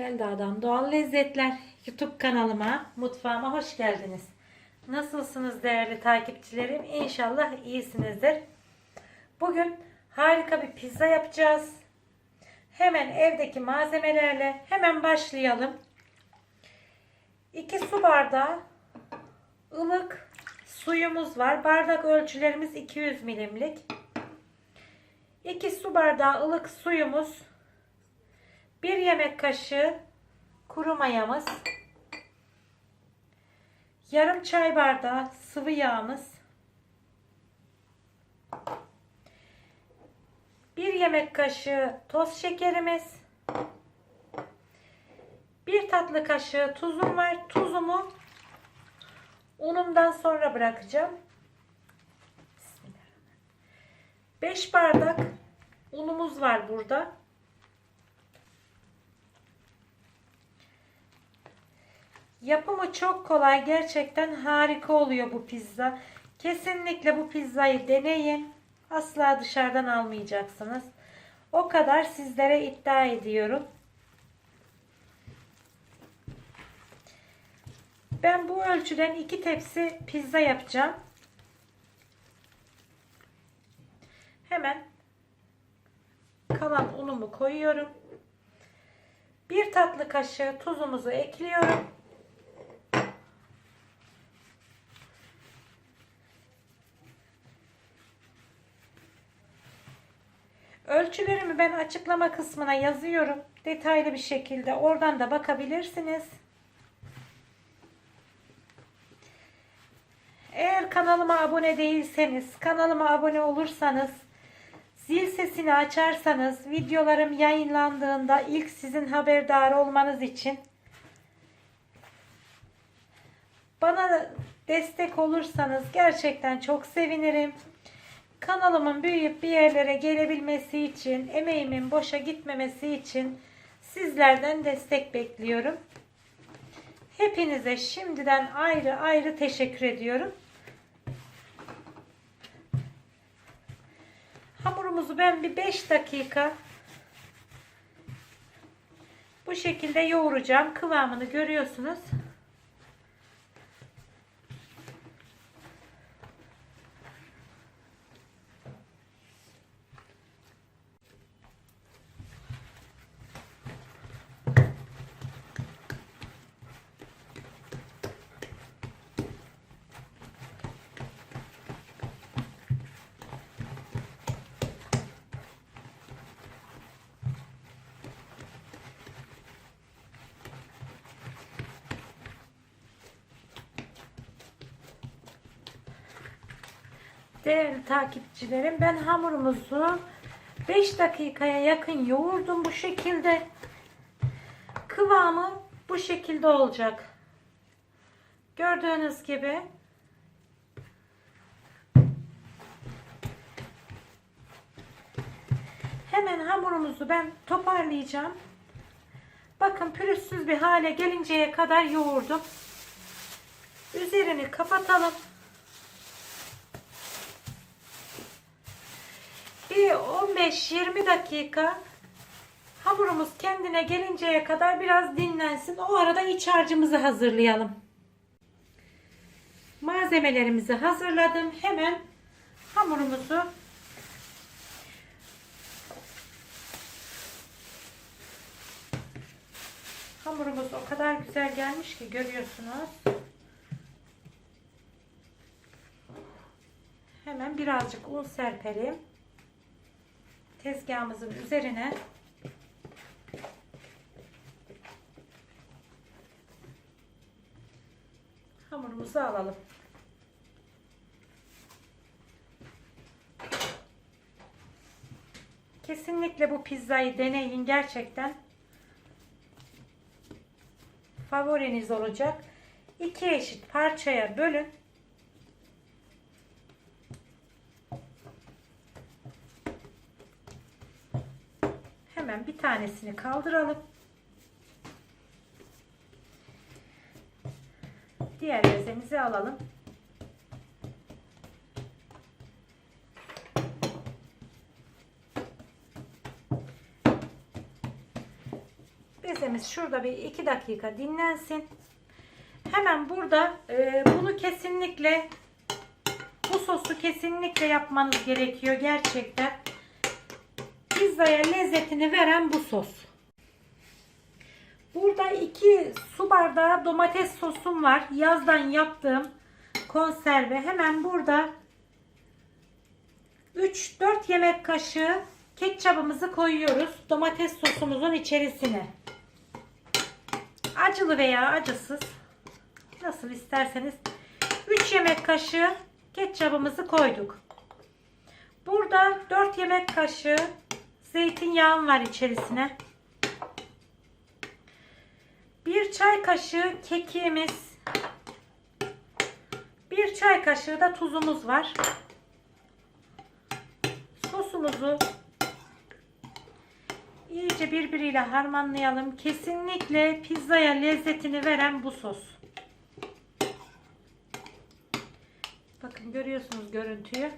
Selda'dan Doğal Lezzetler YouTube kanalıma, mutfağıma hoş geldiniz. Nasılsınız değerli takipçilerim? İnşallah iyisinizdir. Bugün harika bir pizza yapacağız. Hemen evdeki malzemelerle hemen başlayalım. 2 su bardağı ılık suyumuz var. Bardak ölçülerimiz 200 milimlik. 2 su bardağı ılık suyumuz 1 yemek kaşığı kuru mayamız. Yarım çay bardağı sıvı yağımız. 1 yemek kaşığı toz şekerimiz. 1 tatlı kaşığı tuzum var. Tuzumu unumdan sonra bırakacağım. 5 bardak unumuz var burada. Yapımı çok kolay. Gerçekten harika oluyor bu pizza. Kesinlikle bu pizzayı deneyin. Asla dışarıdan almayacaksınız. O kadar sizlere iddia ediyorum. Ben bu ölçüden iki tepsi pizza yapacağım. Hemen kalan unumu koyuyorum. Bir tatlı kaşığı tuzumuzu ekliyorum. Ölçülerimi ben açıklama kısmına yazıyorum. Detaylı bir şekilde oradan da bakabilirsiniz. Eğer kanalıma abone değilseniz, kanalıma abone olursanız, zil sesini açarsanız, videolarım yayınlandığında ilk sizin haberdar olmanız için bana destek olursanız gerçekten çok sevinirim. Kanalımın büyüyüp bir yerlere gelebilmesi için, emeğimin boşa gitmemesi için sizlerden destek bekliyorum. Hepinize şimdiden ayrı ayrı teşekkür ediyorum. Hamurumuzu ben bir 5 dakika bu şekilde yoğuracağım. Kıvamını görüyorsunuz. Değerli takipçilerim ben hamurumuzu 5 dakikaya yakın yoğurdum bu şekilde. Kıvamı bu şekilde olacak. Gördüğünüz gibi Hemen hamurumuzu ben toparlayacağım. Bakın pürüzsüz bir hale gelinceye kadar yoğurdum. Üzerini kapatalım. Bir 15-20 dakika hamurumuz kendine gelinceye kadar biraz dinlensin. O arada iç harcımızı hazırlayalım. Malzemelerimizi hazırladım. Hemen hamurumuzu Hamurumuz o kadar güzel gelmiş ki görüyorsunuz. Hemen birazcık un serpelim tezgahımızın üzerine hamurumuzu alalım. Kesinlikle bu pizzayı deneyin gerçekten. Favoriniz olacak. İki eşit parçaya bölün. Hemen bir tanesini kaldıralım. Diğer bezemizi alalım. Pizemiz şurada bir iki dakika dinlensin. Hemen burada e, bunu kesinlikle bu sosu kesinlikle yapmanız gerekiyor gerçekten. Pizzaya lezzetini veren bu sos. Burada iki su bardağı domates sosum var. Yazdan yaptığım konserve. Hemen burada 3-4 yemek kaşığı ketçabımızı koyuyoruz. Domates sosumuzun içerisine. Acılı veya acısız. Nasıl isterseniz. 3 yemek kaşığı ketçabımızı koyduk. Burada 4 yemek kaşığı zeytinyağım var içerisine. 1 çay kaşığı kekiğimiz. 1 çay kaşığı da tuzumuz var. Sosumuzu iyice birbiriyle harmanlayalım. Kesinlikle pizzaya lezzetini veren bu sos. Bakın görüyorsunuz görüntüyü.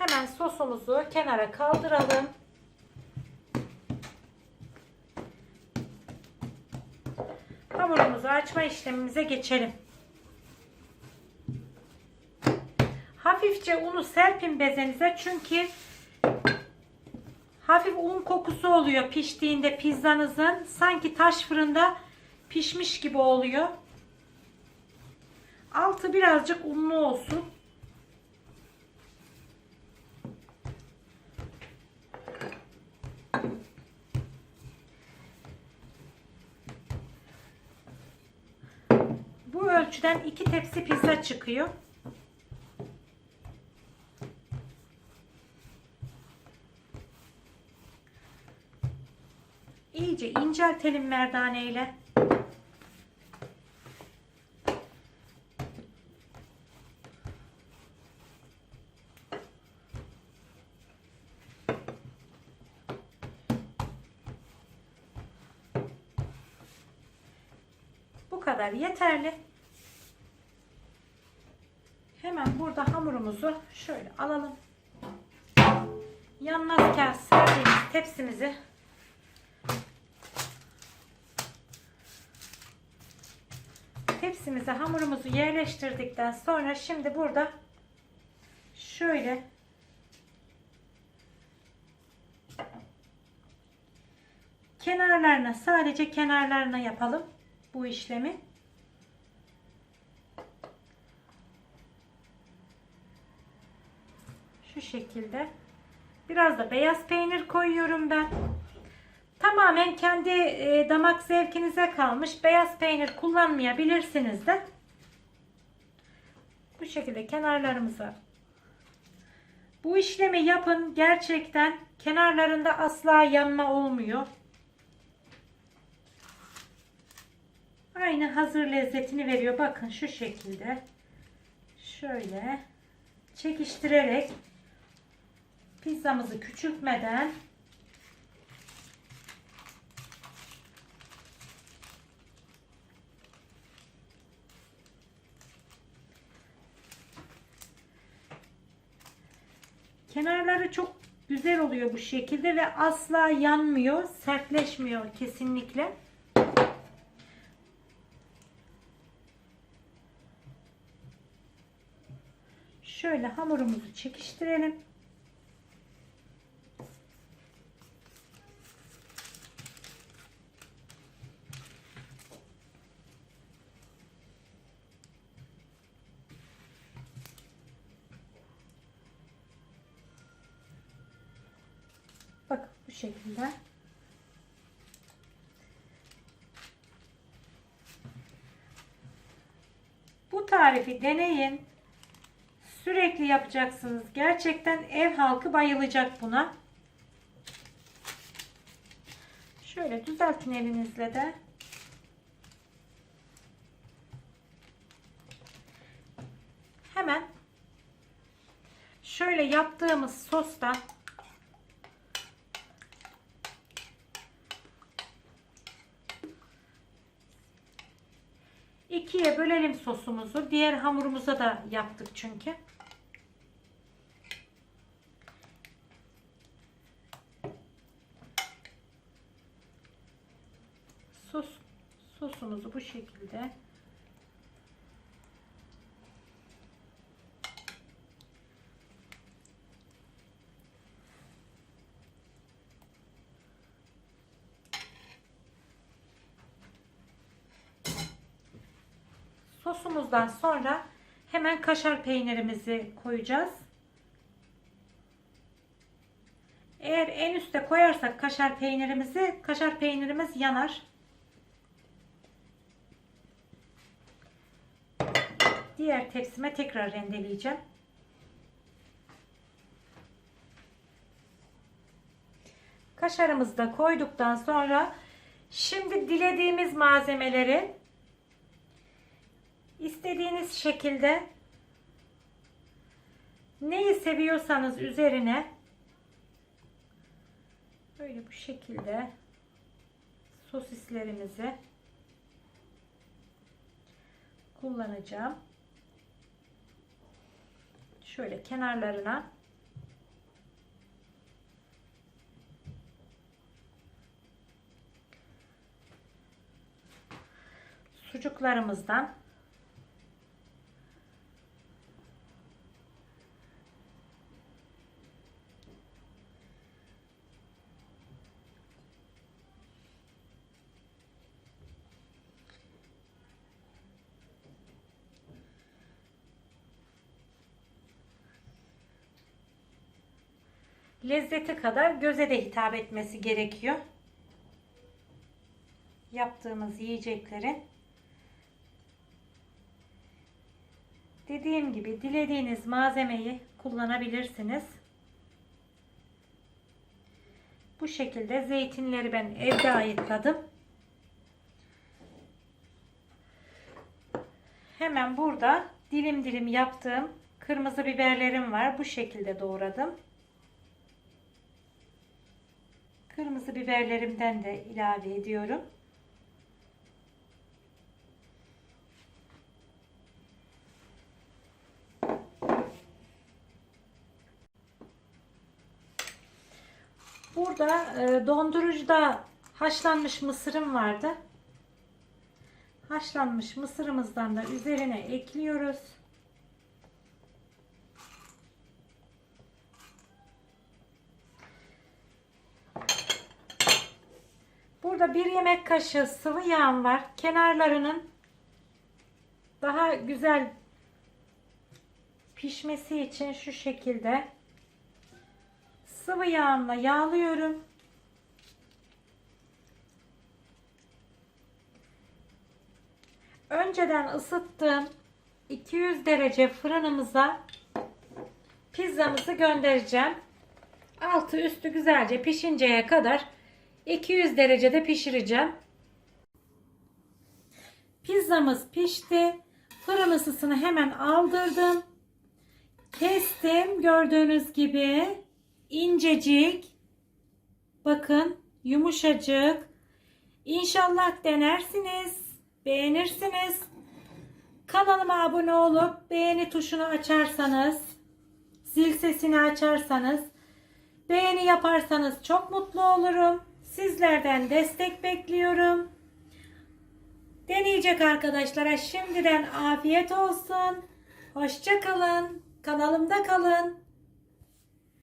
Hemen sosumuzu kenara kaldıralım. Hamurumuzu açma işlemimize geçelim. Hafifçe unu serpin bezenize çünkü hafif un kokusu oluyor piştiğinde pizzanızın. Sanki taş fırında pişmiş gibi oluyor. Altı birazcık unlu olsun. Bu ölçüden iki tepsi pizza çıkıyor. İyice inceltelim merdane ile. Bu kadar yeterli. Hemen burada hamurumuzu şöyle alalım. Yanmaz kağıt serdiğimiz tepsimizi tepsimize hamurumuzu yerleştirdikten sonra şimdi burada şöyle kenarlarına sadece kenarlarına yapalım bu işlemi. Şu şekilde. Biraz da beyaz peynir koyuyorum ben. Tamamen kendi e, damak zevkinize kalmış. Beyaz peynir kullanmayabilirsiniz de. Bu şekilde kenarlarımıza bu işlemi yapın. Gerçekten kenarlarında asla yanma olmuyor. Aynı hazır lezzetini veriyor. Bakın şu şekilde. Şöyle çekiştirerek pizzamızı küçültmeden Kenarları çok güzel oluyor bu şekilde ve asla yanmıyor, sertleşmiyor kesinlikle. Şöyle hamurumuzu çekiştirelim. Bakın bu şekilde. Bu tarifi deneyin. Sürekli yapacaksınız. Gerçekten ev halkı bayılacak buna. Şöyle düzeltin elinizle de. Hemen şöyle yaptığımız sostan İkiye bölelim sosumuzu. Diğer hamurumuza da yaptık çünkü. Sos, sosumuzu bu şekilde Sosumuzdan sonra hemen kaşar peynirimizi koyacağız. Eğer en üste koyarsak kaşar peynirimizi, kaşar peynirimiz yanar. Diğer tepsime tekrar rendeleyeceğim. Kaşarımızı da koyduktan sonra şimdi dilediğimiz malzemeleri istediğiniz şekilde neyi seviyorsanız üzerine böyle bu şekilde sosislerimizi kullanacağım. Şöyle kenarlarına sucuklarımızdan lezzeti kadar göze de hitap etmesi gerekiyor. Yaptığımız yiyeceklerin dediğim gibi dilediğiniz malzemeyi kullanabilirsiniz. Bu şekilde zeytinleri ben evde ayıkladım. Hemen burada dilim dilim yaptığım kırmızı biberlerim var. Bu şekilde doğradım. Kırmızı biberlerimden de ilave ediyorum. Burada e, dondurucuda haşlanmış mısırım vardı. Haşlanmış mısırımızdan da üzerine ekliyoruz. Burada bir yemek kaşığı sıvı yağım var. Kenarlarının daha güzel pişmesi için şu şekilde sıvı yağımla yağlıyorum. Önceden ısıttığım 200 derece fırınımıza pizzamızı göndereceğim. Altı üstü güzelce pişinceye kadar 200 derecede pişireceğim. Pizzamız pişti. Fırın ısısını hemen aldırdım. Kestim. Gördüğünüz gibi incecik. Bakın yumuşacık. İnşallah denersiniz. Beğenirsiniz. Kanalıma abone olup beğeni tuşunu açarsanız, zil sesini açarsanız, beğeni yaparsanız çok mutlu olurum. Sizlerden destek bekliyorum. Deneyecek arkadaşlara şimdiden afiyet olsun. Hoşça kalın. Kanalımda kalın.